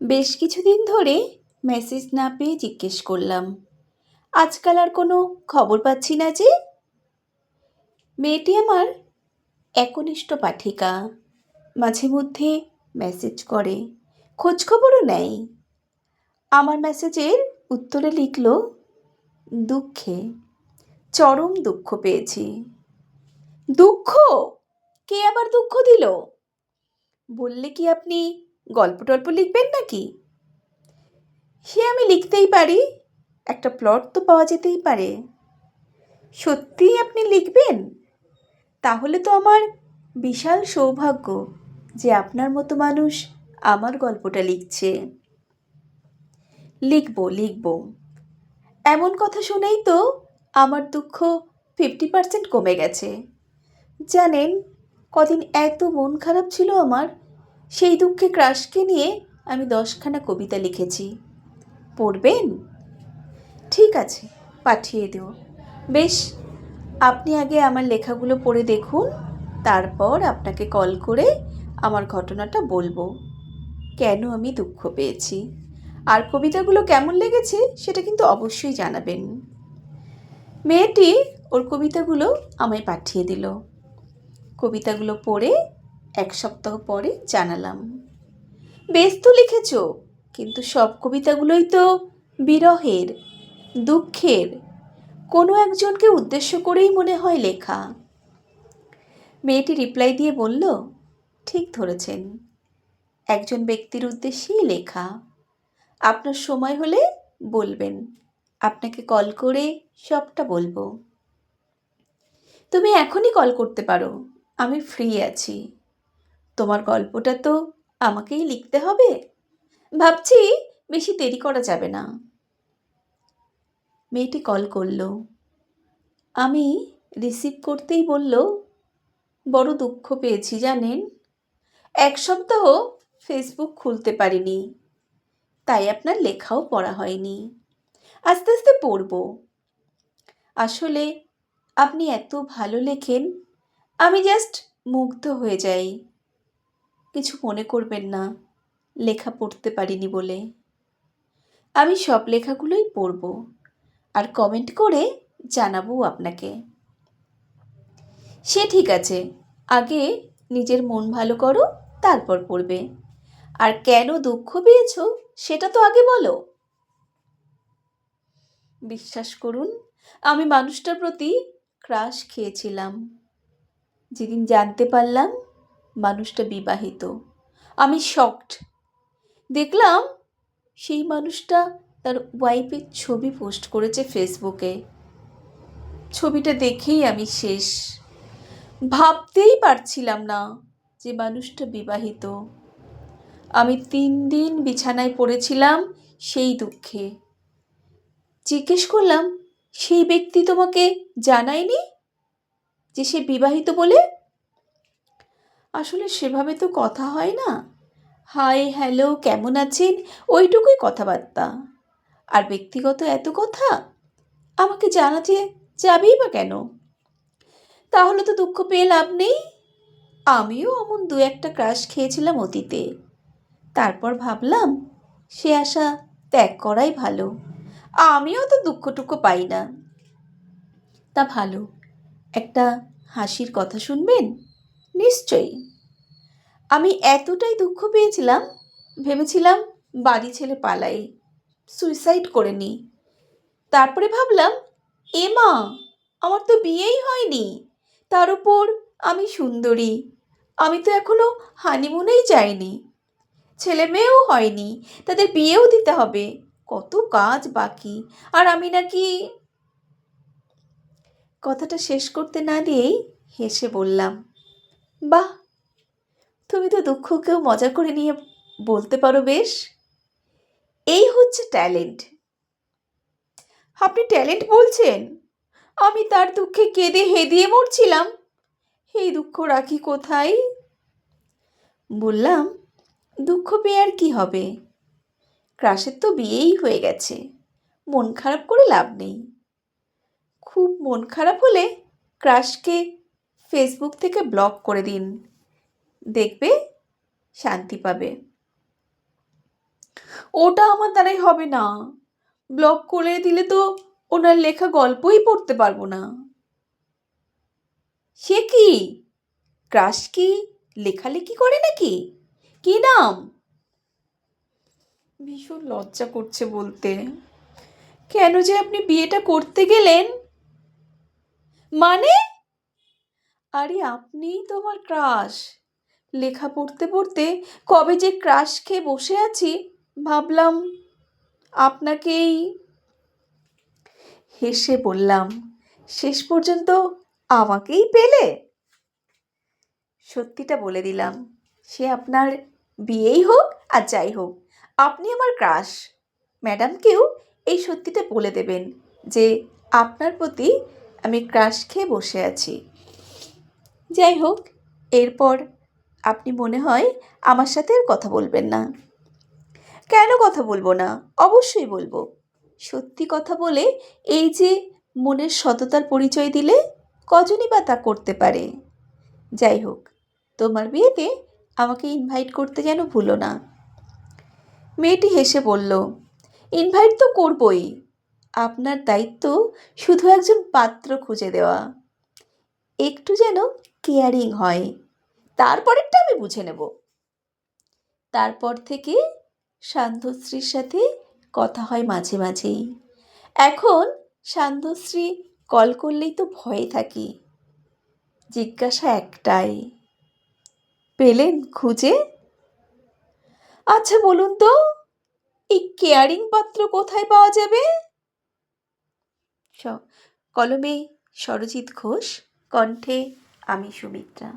বেশ কিছুদিন ধরে মেসেজ না পেয়ে জিজ্ঞেস করলাম, আজকাল আর কোনো খবর পাচ্ছি না যে? মেয়েটি আমার একনিষ্ঠ পাঠিকা, মাঝে মধ্যে মেসেজ করে, খোঁজখবরও নেয়। আমার মেসেজের উত্তরে লিখল, দুঃখে, চরম দুঃখ পেয়েছি। দুঃখ? কে আবার দুঃখ দিল? বললে কি আপনি গল্প টল্প লিখবেন নাকি? সে আমি লিখতেই পারি, একটা প্লট তো পাওয়া যেতেই পারে। সত্যিই আপনি লিখবেন? তাহলে তো আমার বিশাল সৌভাগ্য যে আপনার মতো মানুষ আমার গল্পটা লিখছে। লিখব লিখব। এমন কথা শুনেই তো আমার দুঃখ ফিফটি পার্সেন্ট কমে গেছে। জানেন, কদিন এত মন খারাপ ছিল আমার সেই দুঃখে ক্রাশকে নিয়ে আমি দশখানা কবিতা লিখেছি। পড়বেন? ঠিক আছে, পাঠিয়ে দিও। বেশ, আপনি আগে আমার লেখাগুলো পড়ে দেখুন, তারপর আপনাকে কল করে আমার ঘটনাটা বলব। কেন আমি দুঃখ পেয়েছি? আর কবিতাগুলো কেমন লেগেছে সেটা কিন্তু অবশ্যই জানাবেন। মেয়েটি ওর কবিতাগুলো আমায় পাঠিয়ে দিল। কবিতাগুলো পড়ে এক সপ্তাহ পরে জানালাম। বেশ তো লিখেছ, কিন্তু সব কবিতাগুলোই তো বিরহের, দুঃখের। কোনো একজনকে উদ্দেশ্য করেই মনে হয় লেখা। মেয়েটি রিপ্লাই দিয়ে বলল, ঠিক ধরেছেন। একজন ব্যক্তির উদ্দেশ্যেই লেখা। আপনার সময় হলে বলবেন। আপনাকে কল করে সবটা বলব। তুমি এখনই কল করতে পারো। আমি ফ্রি আছি। তোমার গল্পটা তো আমাকেই লিখতে হবে। ভাবছি বেশি দেরি করা যাবে না। মেয়েটি কল করল। আমি রিসিভ করতেই বলল, বড় দুঃখ পেয়েছি, জানেন? এক সপ্তাহ ফেসবুক খুলতে পারিনি, তাই আপনার লেখাও পড়া হয়নি। আস্তে আস্তে পড়ব। আসলে আপনি এত ভালো লেখেন, আমি জাস্ট মুগ্ধ হয়ে যাই। কিছু মনে করবেন না। লেখা পড়তে পারিনি বলে। আমি সব লেখাগুলোই পড়ব আর কমেন্ট করে জানাব আপনাকে। সে ঠিক আছে, আগে নিজের মন ভালো করো, তারপর পড়বে। আর কেন দুঃখ পেয়েছ, সেটা তো আগে বলো। বিশ্বাস করুন, আমি মানুষটার প্রতি ক্রাশ খেয়েছিলাম। যেদিন জানতে পারলাম মানুষটা বিবাহিত। আমি শকড দেখলাম সেই মানুষটা তার ওয়াইফের ছবি পোস্ট করেছে ফেসবুকে ছবিটা দেখেই আমি শেষ। ভাবতেই পারছিলাম না যে মানুষটা বিবাহিত। আমি তিন দিন বিছানায় পড়েছিলাম সেই দুঃখে। জিজ্ঞেস করলাম, সেই ব্যক্তি তোমাকে জানায়নি যে সে বিবাহিত বলে? আসলে সেভাবে তো কথা হয় না। হাই হ্যালো, কেমন আছেন? ওইটুকুই কথাবার্তা। আর ব্যক্তিগত এত কথা? আমাকে জানাতে যাবেই বা কেন? তাহলে তো দুঃখ পেয়ে লাভ নেই। আমিও অমন দু একটা ক্রাশ খেয়েছিলাম অতীতে। তারপর ভাবলাম, সে আশা ত্যাগ করাই ভালো। আমিও তো দুঃখটুকু পাই না। তা ভালো। একটা হাসির কথা শুনবেন? নিশ্চয়ই। আমি এতটাই দুঃখ পেয়েছিলাম, ভেবেছিলাম বাড়ি ছেলে পালাই সুইসাইড করে নিই। তারপরে ভাবলাম, এ মা, আমার তো বিয়েই হয়নি, তার উপর আমি সুন্দরী, আমি তো এখনও হানিমুনেই যাইনি। ছেলে মেয়েও হয়নি, তাদের বিয়েও দিতে হবে, কত কাজ বাকি, আর আমি নাকি কথাটা শেষ করতে না দিয়েই হেসে বললাম বাহ, তুমি তো দুঃখকেও মজা করে নিয়ে বলতে পারো বেশ। এই হচ্ছে ট্যালেন্ট। আপনি ট্যালেন্ট বলছেন? আমি তার দুঃখে কেঁদে হেদিয়ে মরছিলাম। এই দুঃখ রাখি কোথায়? বললাম, দুঃখ পেয়ে আর কি হবে? ক্রাশের তো বিয়েই হয়ে গেছে। মন খারাপ করে লাভ নেই। খুব মন খারাপ হলে ক্রাশকে ফেসবুক থেকে ব্লক করে দিন। দেখবে শান্তি পাবে। ওটা আমার দ্বারাই হবে না। ব্লক করে দিলে তো ওনার লেখা গল্পই পড়তে পারব না। সে কি? ক্রাশ কি? লেখালেখি করে নাকি? কি নাম? ভীষণ লজ্জা করছে বলতে। কেন যে আপনি বিয়েটা করতে গেলেন? মানে আরে আপনিই তো আমার ক্রাশ। লেখা পড়তে পড়তে কবে যে ক্রাশ খেয়ে বসে আছি, ভাবলাম আপনাকেই হেসে বললাম, শেষ পর্যন্ত আমাকেই পেলে? সত্যিটা বলে দিলাম, সে আপনার বিয়েই হোক আর যাই হোক, আপনি আমার ক্রাশ। ম্যাডামকেও এই সত্যিটা বলে দেবেন যে আপনার প্রতি আমি ক্রাশ খেয়ে বসে আছি। যাই হোক, এরপর আপনি মনে হয় আমার সাথে আর কথা বলবেন না। কেন কথা বলব না? অবশ্যই বলব। সত্যি কথা বলে এই যে মনের সততার পরিচয় দিলে কজনই বা তা করতে পারে। যাই হোক, তোমার বিয়েতে আমাকে ইনভাইট করতে যেন ভুলো না। মেয়েটি হেসে বলল ইনভাইট তো করবই। আপনার দায়িত্ব শুধু একজন পাত্র খুঁজে দেওয়া। একটু যেন কেয়ারিং হয়। তারপরেরটা আমি বুঝে নেব। তারপর থেকে সান্ধ্যশ্রীর সাথে কথা হয় মাঝে মাঝেই। এখন সান্ধ্যশ্রী কল করলেই তো ভয়ে থাকি। জিজ্ঞাসা একটাই, পেলেন খুঁজে? আচ্ছা বলুন তো, এই কেয়ারিং পাত্র কোথায় পাওয়া যাবে? কলমে সরজিৎ ঘোষ, কণ্ঠে আমি সুমিত্রা।